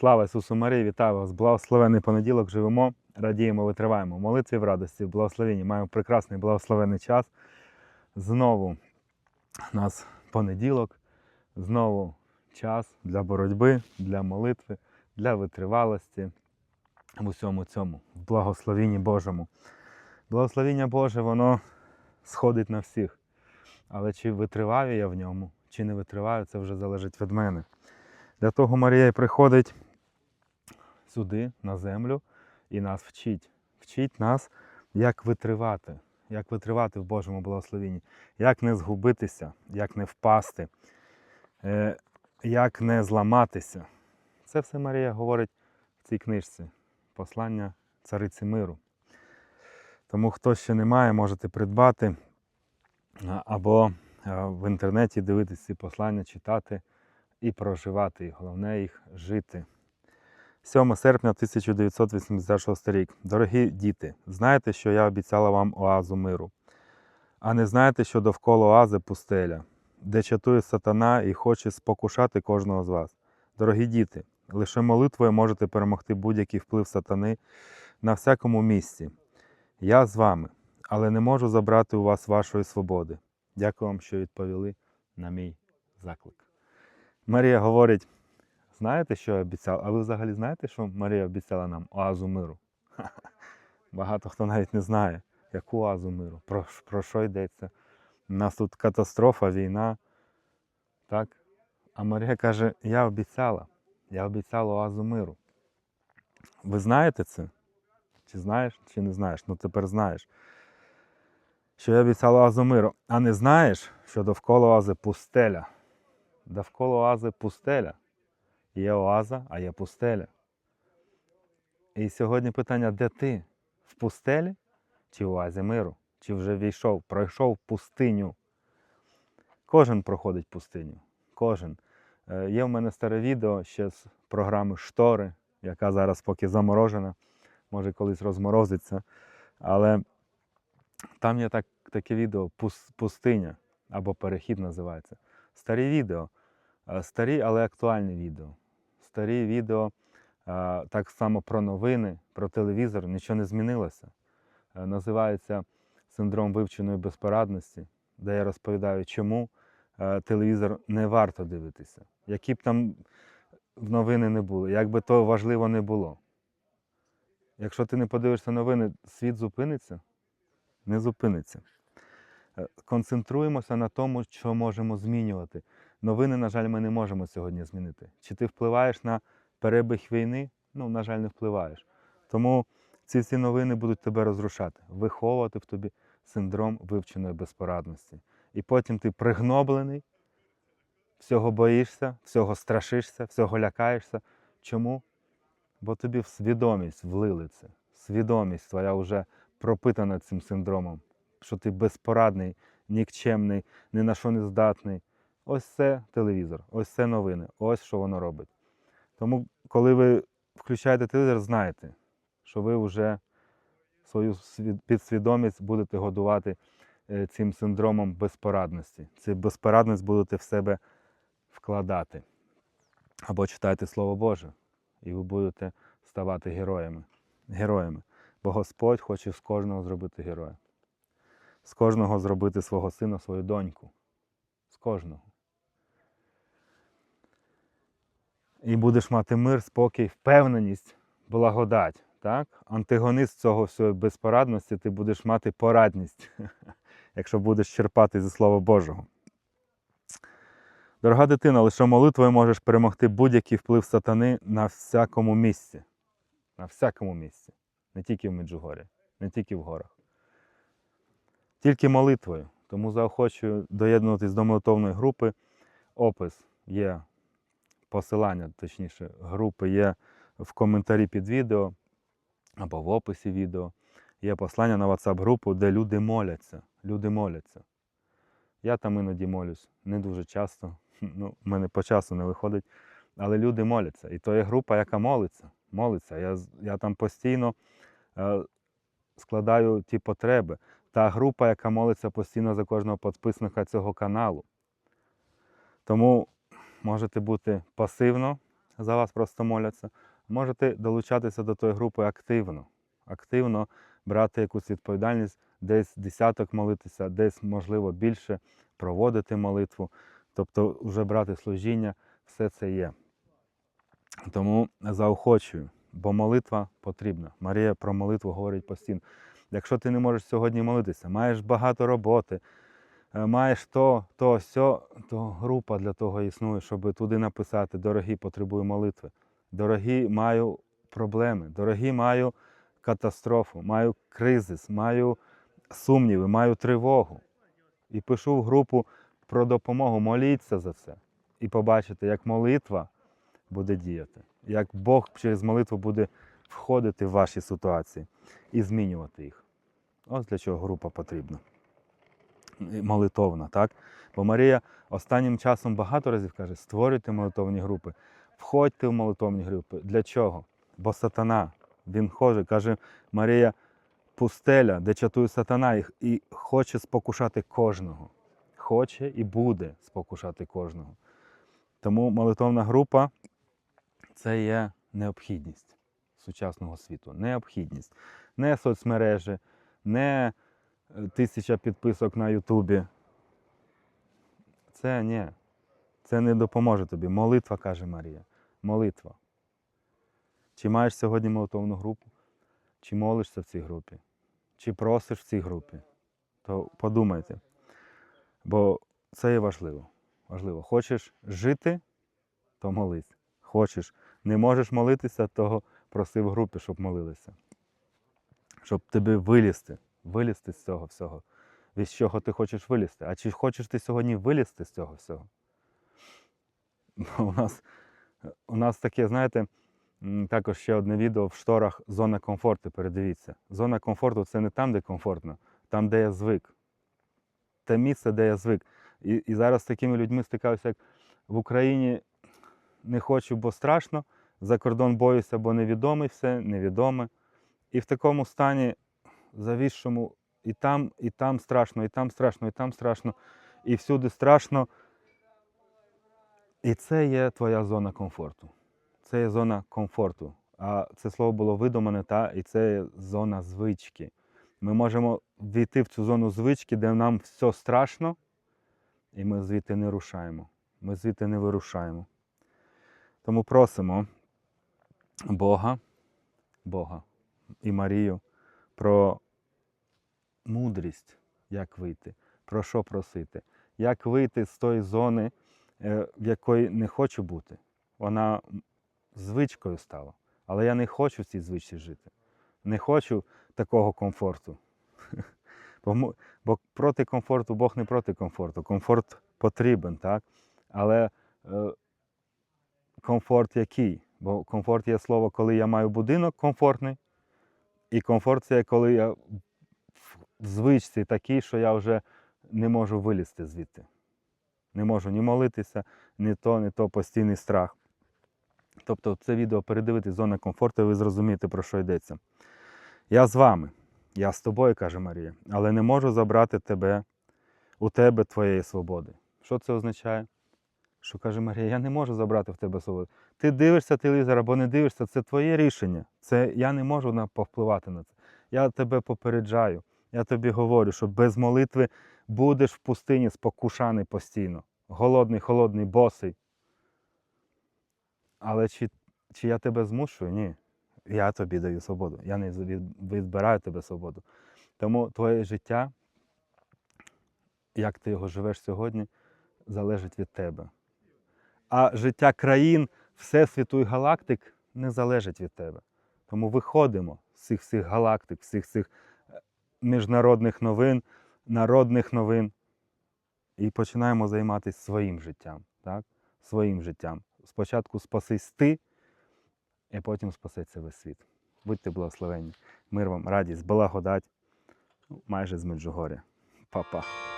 Слава Ісусу Марії, вітаю вас! Благословений понеділок живемо, радіємо, витриваємо. Молитві в радості, в благословенні. Маємо прекрасний благословений час. Знову у нас понеділок, знову час для боротьби, для молитви, для витривалості в усьому цьому, в благословенні Божому. Благословіння Боже, воно сходить на всіх. Але чи витриваю я в ньому, чи не витриваю, це вже залежить від мене. Для того Марія приходить сюди, на землю, і нас вчить. Вчить нас, як витривати, як витривати в Божому благословенні, як не згубитися, як не впасти, е, як не зламатися. Це все Марія говорить в цій книжці Послання цариці миру. Тому хто ще не має, можете придбати або в інтернеті дивитися ці послання, читати і проживати їх. Головне їх жити. 7 серпня 1986 рік. Дорогі діти, знаєте, що я обіцяла вам оазу миру. А не знаєте, що довкола оази пустеля, де чатує сатана і хоче спокушати кожного з вас. Дорогі діти, лише молитвою можете перемогти будь-який вплив сатани на всякому місці. Я з вами, але не можу забрати у вас вашої свободи. Дякую вам, що відповіли на мій заклик. Марія говорить: знаєте, що я обіцяла? А ви взагалі знаєте, що Марія обіцяла нам оазу миру? Багато хто навіть не знає, яку оазу миру, про, про що йдеться. У нас тут катастрофа, війна. Так? А Марія каже: Я обіцяла, я обіцяла оазу миру. Ви знаєте це? Чи знаєш, чи не знаєш? Ну тепер знаєш. Що я обіцяла оазу миру. А не знаєш, що довкола оази пустеля. Довкола оази пустеля. Є оаза, а є пустеля. І сьогодні питання, де ти? В пустелі чи в оазі миру? Чи вже війшов, пройшов пустиню? Кожен проходить пустиню. Кожен. Е, Є в мене старе відео ще з програми Штори, яка зараз поки заморожена, може колись розморозиться. Але там є так, таке відео Пустиня або перехід називається. Старі відео. Е, Старі, але актуальні відео. Старі відео так само про новини, про телевізор, нічого не змінилося. Е, Називається синдром вивченої безпорадності, де я розповідаю, чому е, телевізор не варто дивитися. Які б там новини не були, як би то важливо не було. Якщо ти не подивишся новини, світ зупиниться? Не зупиниться. Е, Концентруємося на тому, що можемо змінювати. Новини, на жаль, ми не можемо сьогодні змінити. Чи ти впливаєш на перебіг війни? Ну, на жаль, не впливаєш. Тому ці всі новини будуть тебе розрушати, виховувати в тобі синдром вивченої безпорадності. І потім ти пригноблений, всього боїшся, всього страшишся, всього лякаєшся. Чому? Бо тобі в свідомість влили це. Свідомість твоя вже пропитана цим синдромом, що ти безпорадний, нікчемний, ні на що не здатний. Ось це телевізор, ось це новини, ось що воно робить. Тому, коли ви включаєте телевізор, знайте, що ви вже свою підсвідомість будете годувати е, цим синдромом безпорадності. Цю безпорадність будете в себе вкладати. Або читайте Слово Боже, і ви будете ставати героями. Героями. Бо Господь хоче з кожного зробити героя. З кожного зробити свого сина, свою доньку. З кожного. І будеш мати мир, спокій, впевненість, благодать. Так? Антигонист цього всього безпорадності, ти будеш мати порадність, якщо будеш черпати зі Слова Божого. Дорога дитина, лише молитвою можеш перемогти будь-який вплив сатани на всякому місці. На всякому місці. Не тільки в Меджугорі, не тільки в горах. Тільки молитвою. Тому заохочую доєднуватись до молитовної групи. Опис є посилання, точніше, групи є в коментарі під відео або в описі відео. Є послання на WhatsApp-групу, де люди моляться. Люди моляться. Я там іноді молюсь, не дуже часто. Ну, в мене по часу не виходить. Але люди моляться. І то є група, яка молиться. молиться. Я, я там постійно е, складаю ті потреби. Та група, яка молиться постійно за кожного підписника цього каналу. Тому можете бути пасивно за вас просто моляться. Можете долучатися до тої групи активно. Активно брати якусь відповідальність, десь десяток молитися, десь, можливо, більше проводити молитву, тобто вже брати служіння, все це є. Тому заохочую, бо молитва потрібна. Марія про молитву говорить постійно. Якщо ти не можеш сьогодні молитися, маєш багато роботи, е, маєш то, то, сьо, то група для того існує, щоб туди написати, дорогі, потребую молитви. Дорогі, маю проблеми, дорогі, маю катастрофу, маю кризис, маю сумніви, маю тривогу. І пишу в групу про допомогу, моліться за це. І побачите, як молитва буде діяти, як Бог через молитву буде входити в ваші ситуації і змінювати їх. Ось для чого група потрібна. Молитовна, так? Бо Марія останнім часом багато разів каже: створюйте молитовні групи, входьте в молитовні групи. Для чого? Бо сатана, він хоже, каже Марія, пустеля, де чатує сатана, і, і хоче спокушати кожного. Хоче і буде спокушати кожного. Тому молитовна група це є необхідність сучасного світу. Необхідність. Не соцмережі, не е, тисяча підписок на Ютубі. Це ні. Це не допоможе тобі. Молитва, каже Марія. Молитва. Чи маєш сьогодні молитовну групу? Чи молишся в цій групі? Чи просиш в цій групі? То подумайте. Бо це є важливо. Важливо. Хочеш жити, то молись. Хочеш, не можеш молитися, то проси в групі, щоб молилися. Щоб тебе вилізти, вилізти з цього всього. Від чого ти хочеш вилізти? А чи хочеш ти сьогодні вилізти з цього всього? У нас, у нас таке, знаєте, також ще одне відео в шторах зона комфорту. Передивіться. Зона комфорту це не там, де комфортно, там, де я звик. Те місце, де я звик. І, і зараз з такими людьми стикаюся, як в Україні не хочу, бо страшно, за кордон боюся, бо невідомий все, невідоме. І в такому стані завісшому і там, і там страшно, і там страшно, і там страшно, і всюди страшно. І це є твоя зона комфорту. Це є зона комфорту. А це слово було видумане, та, і це є зона звички. Ми можемо війти в цю зону звички, де нам все страшно, і ми звідти не рушаємо. Ми звідти не вирушаємо. Тому просимо Бога, Бога і Марію про мудрість, як вийти, про що просити, як вийти з тої зони, е, в якої не хочу бути. Вона звичкою стала. Але я не хочу в цій звичці жити. Не хочу такого комфорту. Бо, бо проти комфорту Бог не проти комфорту. Комфорт потрібен, так? Але е, комфорт який? Бо комфорт є слово, коли я маю будинок комфортний, і комфорт це коли я в звичці такий, що я вже не можу вилізти звідти. Не можу ні молитися, ні то, ні то постійний страх. Тобто це відео передивитись зона комфорту, і ви зрозумієте, про що йдеться. Я з вами, я з тобою, каже Марія, але не можу забрати тебе, у тебе твоєї свободи. Що це означає? Що каже Марія, я не можу забрати в тебе свободу. Ти дивишся телевізор або не дивишся, це твоє рішення. Це я не можу повпливати на це. Я тебе попереджаю. Я тобі говорю, що без молитви будеш в пустині спокушаний постійно. Голодний, холодний, босий. Але чи, чи я тебе змушую? Ні. Я тобі даю свободу. Я не відбираю тебе свободу. Тому твоє життя, як ти його живеш сьогодні, залежить від тебе. А життя країн, всесвіту і галактик не залежить від тебе. Тому виходимо з цих всіх галактик, всіх цих е, міжнародних новин, народних новин і починаємо займатися своїм життям. Так? Своїм життям. Спочатку спасись ти, і потім спасеться весь світ. Будьте благословенні. Мир вам, радість, благодать. Ну, Майже з Меджугоря. Па-па.